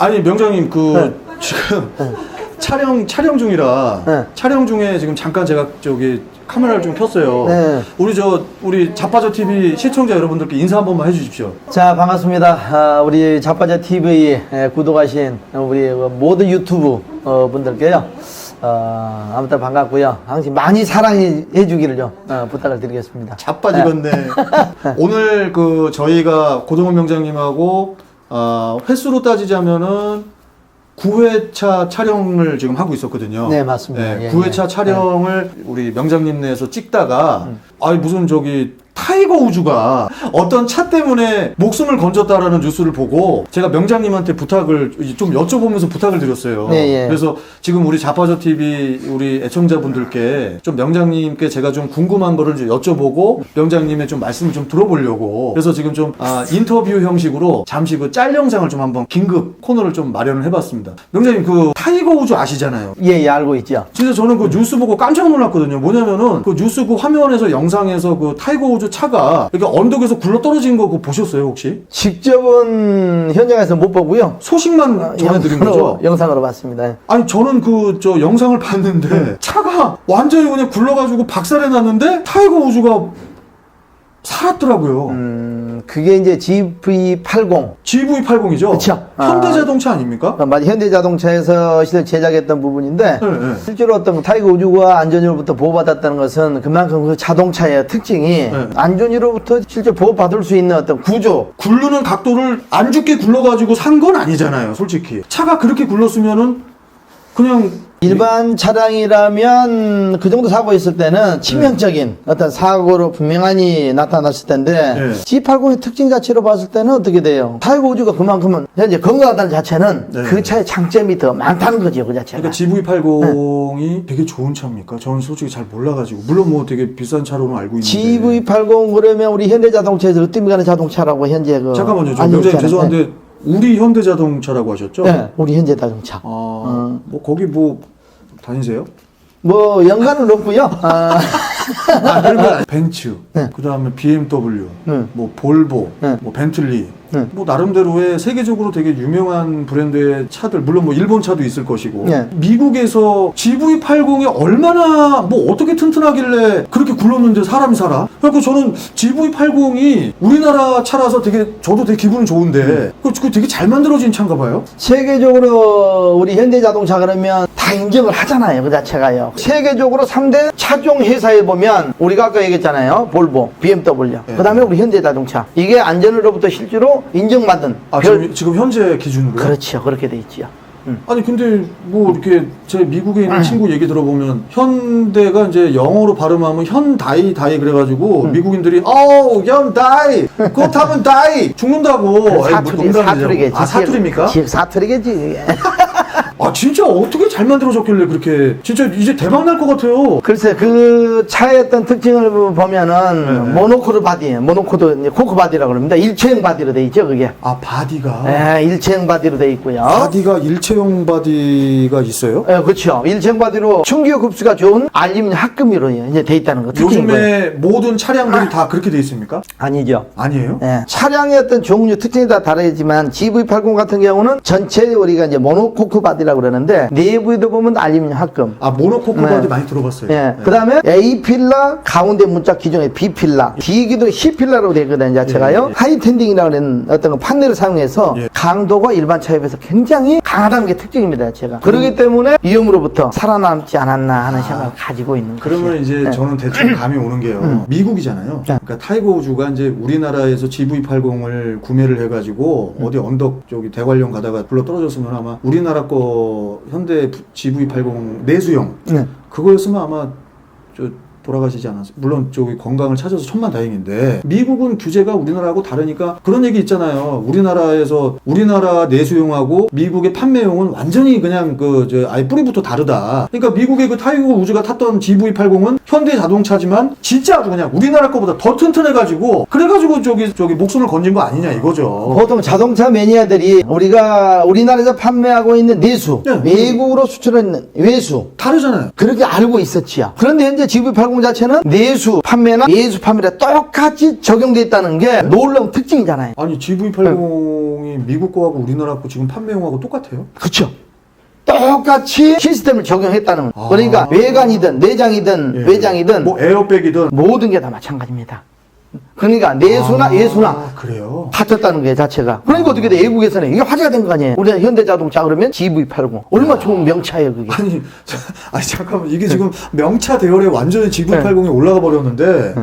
아니 명장님 그 네. 지금 촬영 촬영 중이라 네. 촬영 중에 지금 잠깐 제가 저기 카메라를 좀 켰어요. 네. 우리 저 우리 자빠져 TV 시청자 여러분들께 인사 한 번만 해주십시오. 자 반갑습니다. 아, 우리 자빠자 TV 구독하신 우리 모든 유튜브 어, 분들께요. 어, 아무튼 반갑고요. 항상 많이 사랑해 주기를 좀 어, 부탁을 드리겠습니다. 자빠지겠네. 오늘 그 저희가 고동원 명장님하고 어, 횟수로 따지자면은 9회차 촬영을 지금 하고 있었거든요. 네, 맞습니다. 예, 9회차 예. 촬영을 우리 명장님 내에서 찍다가 아니 무슨 저기 타이거 우주가 어떤 차 때문에 목숨을 건졌다라는 뉴스를 보고 제가 명장님한테 부탁을 좀 여쭤보면서 부탁을 드렸어요. 네, 예. 그래서 지금 우리 자파저 TV 우리 애청자분들께 좀 명장님께 제가 좀 궁금한 거를 좀 여쭤보고 명장님의 좀 말씀을 좀 들어보려고 그래서 지금 좀 아, 인터뷰 형식으로 잠시 그 짤 영상을 좀 한번 긴급 코너를 좀 마련을 해봤습니다. 명장님 그 타이거 우주 아시잖아요. 예, 예, 알고 있죠. 진짜 저는 그 뉴스 보고 깜짝 놀랐거든요. 뭐냐면은 그 뉴스 그 화면에서 영상에서 그 타이거 우즈 차가 이렇게 언덕에서 굴러 떨어진 거 그거 보셨어요 혹시? 직접은 현장에서 못 보고요. 소식만 전해드린 영상으로, 거죠? 영상으로 봤습니다. 아니 저는 그 저 영상을 봤는데 차가 완전히 그냥 굴러가지고 박살이 났는데 타이거 우즈가 살았더라고요. 음, 그게 이제 GV80. GV80이죠? 그쵸. 현대자동차 아닙니까? 어, 맞아 현대자동차에서 실제 제작했던 부분인데 네, 네. 실제로 어떤 타이거 우주가 안전위로부터 보호받았다는 것은 그만큼 그 자동차의 특징이 네. 안전위로부터 실제 보호받을 수 있는 어떤 구조 굴르는 각도를 안 죽게 굴러가지고 산 건 아니잖아요, 솔직히. 차가 그렇게 굴렀으면은 그냥 일반 차량이라면 그 정도 사고 있을 때는 치명적인 어떤 사고로 분명하니 나타났을 텐데 네. G80의 특징 자체로 봤을 때는 어떻게 돼요? 타이거 우주가 그만큼은 현재 건강하다는 자체는 네. 그 차의 장점이 더 많다는 거죠, 그 자체가. 그러니까 GV80이 되게 좋은 차입니까? 저는 솔직히 잘 몰라가지고 물론 뭐 되게 비싼 차로는 알고 있는데 GV80 그러면 우리 현대자동차에서 으뜸이 가는 자동차라고 현재 그 잠깐만요, 저 명장님. 죄송한데 우리 현대자동차라고 하셨죠? 네, 네, 우리 현대 자동차. 아, 어. 뭐 거기 뭐 다니세요? 뭐 연관은 없고요. 아, 아, 그러면 벤츠, 네. 그 다음에 BMW, 네. 뭐 볼보, 네. 뭐 벤틀리, 네. 뭐 나름대로의 세계적으로 되게 유명한 브랜드의 차들, 물론 뭐 일본 차도 있을 것이고, 네. 미국에서 GV80이 얼마나 뭐 어떻게 튼튼하길래 그렇게 굴렀는데 사람이 살아? 그래서 저는 GV80이 우리나라 차라서 되게 저도 되게 기분은 좋은데, 그, 그 되게 잘 만들어진 차인가 봐요. 세계적으로 우리 현대자동차 그러면 다 인정을 하잖아요. 그 자체가요. 세계적으로 3대 차종 회사에 보면 우리가 아까 얘기했잖아요. 볼보, BMW. 네. 그 다음에 우리 현대자동차. 이게 안전으로부터 실제로 인정받은. 아, 별- 지금, 지금 현재 기준으로요? 그렇죠. 그렇게 돼 있지요. 음. 아니 근데 뭐 이렇게 제 미국에 있는 친구 얘기 들어보면 현대가 이제 영어로 발음하면 현다이 다이 그래가지고 음. 미국인들이 어우 현다이 그거 타면 다이 죽는다고 에이, 뭐 사투리, 농담이죠. 사투리겠지. 아 사투리입니까? 지- 사투리겠지. 아 진짜 어떻게 잘 만들어졌길래 그렇게 진짜 이제 대박 날 것 같아요 글쎄 그 차의 어떤 특징을 보면은 네, 네. 모노코드 바디예요. 모노코드 이제 코크 바디라고 그럽니다. 일체형 바디로 돼 있죠, 그게. 아 바디가 예, 일체형 바디로 돼 있고요. 바디가 일체형 바디가 있어요? 예, 그렇죠. 일체형 바디로 충기호 급수가 좋은 알루미늄 합금으로 이제 돼 있다는 거. 특징인 거예요. 요즘에 모든 차량들이 다 그렇게 돼 있습니까? 아니죠. 아니에요? 예, 차량의 어떤 종류 특징이 다 다르지만 GV80 같은 경우는 전체 우리가 이제 모노코크 바디라고 그러는데 내부에도 보면 알루미늄 합금. 아 모노코크 네. 많이 들어봤어요 예. 네. 그 다음에 A 필라, 가운데 문짝 기존의 B 필라, D기도 C 필라로 되거든요, 자체가요. 예, 예. 하이 텐딩이라고 하는 어떤 그 판넬을 사용해서 예. 강도가 일반 차에 비해서 굉장히 강하다는 게 특징입니다, 자체가. 그렇기 때문에 위험으로부터 살아남지 않았나 하는 생각을 가지고 있는 거죠. 그러면 이제 예. 저는 대충 감이 오는 게요. 미국이잖아요. 네. 그러니까 타이거 우주가 이제 우리나라에서 GV80을 구매를 해가지고 어디 언덕 저기 대관령 가다가 불러 떨어졌으면 아마 우리나라 거 현대 GV80 내수형 네. 그거였으면 아마 저 돌아가시지 않았어요. 물론 저기 건강을 찾아서 천만 다행인데 미국은 규제가 우리나라하고 다르니까 그런 얘기 있잖아요. 우리나라에서 우리나라 내수용하고 미국의 판매용은 완전히 그냥 그 저 아예 뿌리부터 다르다. 그러니까 미국의 그 타이거 우즈가 탔던 GV80은 현대 자동차지만 진짜 아주 그냥 우리나라 거보다 더 튼튼해가지고 그래가지고 저기 저기 목숨을 건진 거 아니냐 이거죠. 보통 자동차 매니아들이 우리가 우리나라에서 판매하고 있는 내수, 네. 외국으로 수출하는 외수, 다르잖아요. 그렇게 알고 있었지요. 그런데 현재 GV80 GV80 자체는 내수 판매나 예수 판매랑 똑같이 적용돼 있다는 게 놀라운 특징이잖아요. 아니 GV80이 미국 거하고 우리나라 거 지금 판매용하고 똑같아요? 그렇죠. 똑같이 시스템을 적용했다는 거. 아. 그러니까 외관이든 내장이든 예. 외장이든 뭐 에어백이든 모든 게 다 마찬가지입니다. 그러니까 내수나 아, 예수나 그래요? 같았다는 게 자체가. 그러니까 어떻게 돼? 외국에서는 이게 화제가 된 거 아니에요? 우리가 현대자동차 그러면 GV80. 얼마 나 좋은 명차예요, 그게. 아니, 자, 아니 잠깐만 이게 지금 명차 대열에 완전히 GV80이 올라가 버렸는데.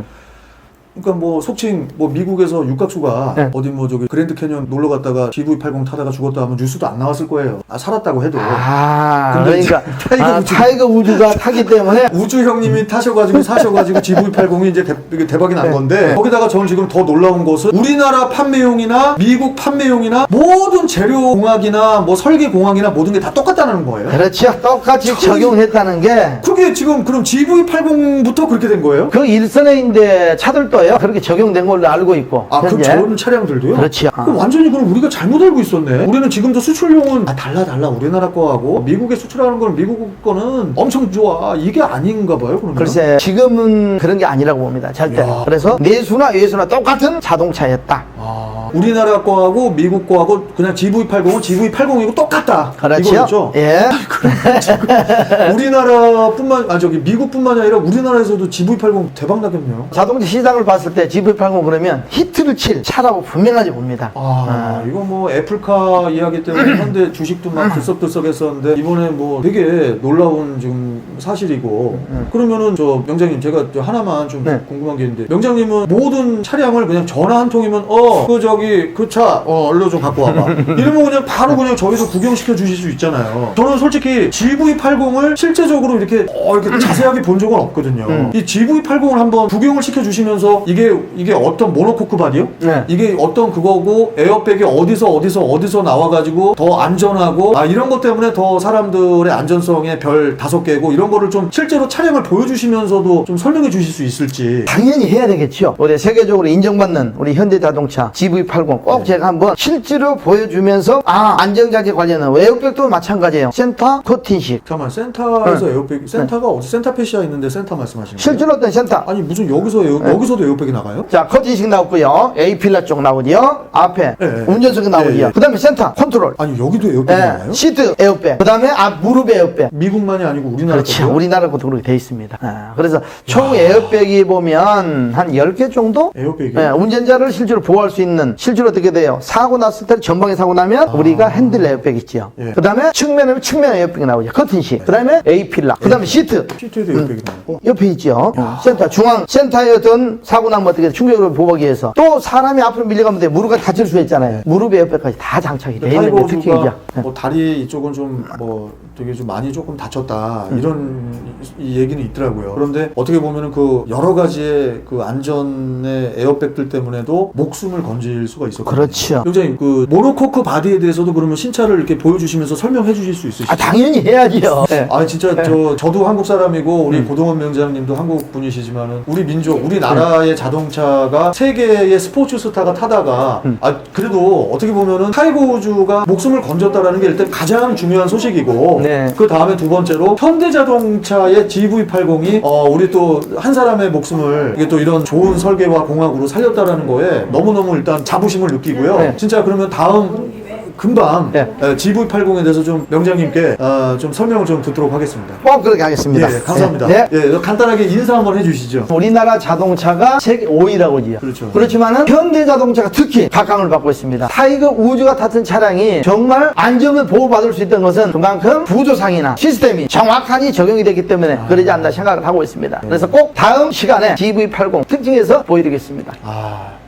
그러니까 뭐 속칭 뭐 미국에서 육각수가 네. 어디 뭐 저기 그랜드 캐년 놀러 갔다가 GV80 타다가 죽었다 하면 뉴스도 안 나왔을 거예요. 아 살았다고 해도 아, 그러니까 타이거 아, 우주. 타이거 우주가 타기 때문에 우주 형님이 타셔가지고 사셔가지고 GV80이 이제 대, 대박이 난 네. 건데 거기다가 저는 지금 더 놀라운 것은 우리나라 판매용이나 미국 판매용이나 모든 재료 공학이나 뭐 설계 공학이나 모든 게 다 똑같다는 거예요. 그렇죠. 똑같이 적용했다는 게 그게 지금 그럼 GV80부터 그렇게 된 거예요? 그 일선에 인데 차들도 요 그렇게 적용된 걸로 알고 있고 아, 그럼 현재. 저런 차량들도요? 그렇지요. 그럼 완전히 그럼 우리가 잘못 알고 있었네. 우리는 지금도 수출용은 아, 달라 달라 우리나라 거하고 미국에 수출하는 거는 미국 거는 엄청 좋아. 이게 아닌가 봐요. 그러면. 글쎄 지금은 그런 게 아니라고 봅니다 절대 야. 그래서 내수나 외수나 똑같은 자동차였다 아, 우리나라 거하고 미국 거하고 그냥 GV80은 GV80이고 똑같다. 그렇죠 이거죠? 예 우리나라뿐만 아 저기 미국뿐만이 아니라 우리나라에서도 GV80 대박 나겠네요. 자동차 시장을 봤을 때 GV80 그러면 히트를 칠 차라고 분명하게 봅니다 아, 이거 뭐 애플카 이야기 때문에 현대 주식도 막 들썩들썩했었는데 이번에 뭐 되게 놀라운 지금 사실이고 그러면은 저 명장님 제가 저 하나만 좀 네. 궁금한 게 있는데 명장님은 모든 차량을 그냥 전화 한 통이면 어 그 저기 그 차 어 얼른 좀 갖고 와봐 이러면 그냥 바로 그냥 저희도 구경시켜 주실 수 있잖아요 저는 솔직히 GV80을 실제적으로 이렇게 어 이렇게 자세하게 본 적은 없거든요 음. 이 GV80을 한번 구경을 시켜 주시면서 이게 이게 어떤 모노코크 바디요? 네. 이게 어떤 그거고 에어백이 어디서 어디서 어디서 나와가지고 더 안전하고 아 이런 것 때문에 더 사람들의 안전성에 별 다섯 개고 이런 거를 좀 실제로 차량을 보여주시면서도 좀 설명해 주실 수 있을지 당연히 해야 되겠죠. 우리 세계적으로 인정받는 우리 현대 자동차 GV80 꼭 제가 한번 실제로 보여주면서 아 안전장치 관련한 외역백도 마찬가지예요. 센터 코팅식 잠깐만 센터에서 에어백 센터가 어디 센터페시아 있는데 센터 말씀하시는 거예요? 실제로 어떤 센터 아니 무슨 여기서 에어, 여기서도 에어백이 나가요? 자, 커팅식 나오고요. A 필라 쪽 나오고요. 앞에 예, 예. 운전석이 나오고요. 예, 예. 그다음에 센터 컨트롤. 아니 여기도 에어백이 예, 나가요? 시트 에어백. 그다음에 앞 무릎 에어백. 미국만이 아니고 우리나라 그렇죠. 우리나라 것도 그렇게 돼 있습니다. 아, 그래서 총 에어백이 보면 한 10개 정도? 에어백이 예, 운전자를 실제로 보호할 수 있는 실제로 어떻게 돼요? 사고 났을 때 전방에 사고 나면 우리가 핸들 에어백 있죠. 예. 그 다음에 측면에 측면 에어백이 나오죠. 커튼식. 그 다음에 A 필라. 그 다음에 시트. 시트에도 에어백이 나가고 옆에 있죠. 센터, 중앙, 센터에 어떤 사고 나면 어떻게 충격을 보호하기 위해서 또 사람이 앞으로 밀려가면 돼. 무릎가 다칠 수 있잖아요. 무릎에 옆에까지 다 장착이 돼 있는 게 특징이죠. 우즈가 뭐 다리 이쪽은 좀 뭐 되게 좀 많이 조금 다쳤다 이런 이, 이 얘기는 있더라고요. 그런데 어떻게 보면은 그 여러 가지의 그 안전의 에어백들 때문에도 목숨을 건질 수가 있었거든요. 그렇죠. 굉장히 그 모노코크 바디에 대해서도 그러면 신차를 이렇게 보여주시면서 설명해 주실 수 있으시죠? 아, 당연히 해야지요. 네. 아 진짜 저 저도 한국 사람이고 우리 고동원 명장님도 한국 분이시지만은 우리 민족 우리 나라의 자동차가 세계의 스포츠 스타가 타다가 아 그래도 어떻게 보면은 타이거 우즈가 목숨을 건졌다라는 게 일단 가장 중요한 소식이고 네. 그 다음에 두 번째로 현대자동차의 GV80이 어 우리 또 한 사람의 목숨을 이게 또 이런 좋은 설계와 공학으로 살렸다라는 거에 너무 너무 일단 자 부심을 느끼고요. 네. 진짜 그러면 다음 금방 네. 에, GV80에 대해서 좀 명장님께 어, 좀 설명을 좀 듣도록 하겠습니다. 꼭 그렇게 하겠습니다. 예, 감사합니다. 네. 예, 간단하게 인사 한번 해주시죠. 우리나라 자동차가 세계 5위라고 지요. 그렇죠. 그렇지만은 현대 자동차가 특히 각광을 받고 있습니다. 타이거 우즈가 탔던 차량이 정말 안전을 보호받을 수 있던 것은 그만큼 구조상이나 시스템이 정확하게 적용이 됐기 때문에 그러지 않나 생각을 하고 있습니다. 그래서 꼭 다음 시간에 GV80 특징에서 보여드리겠습니다. 아,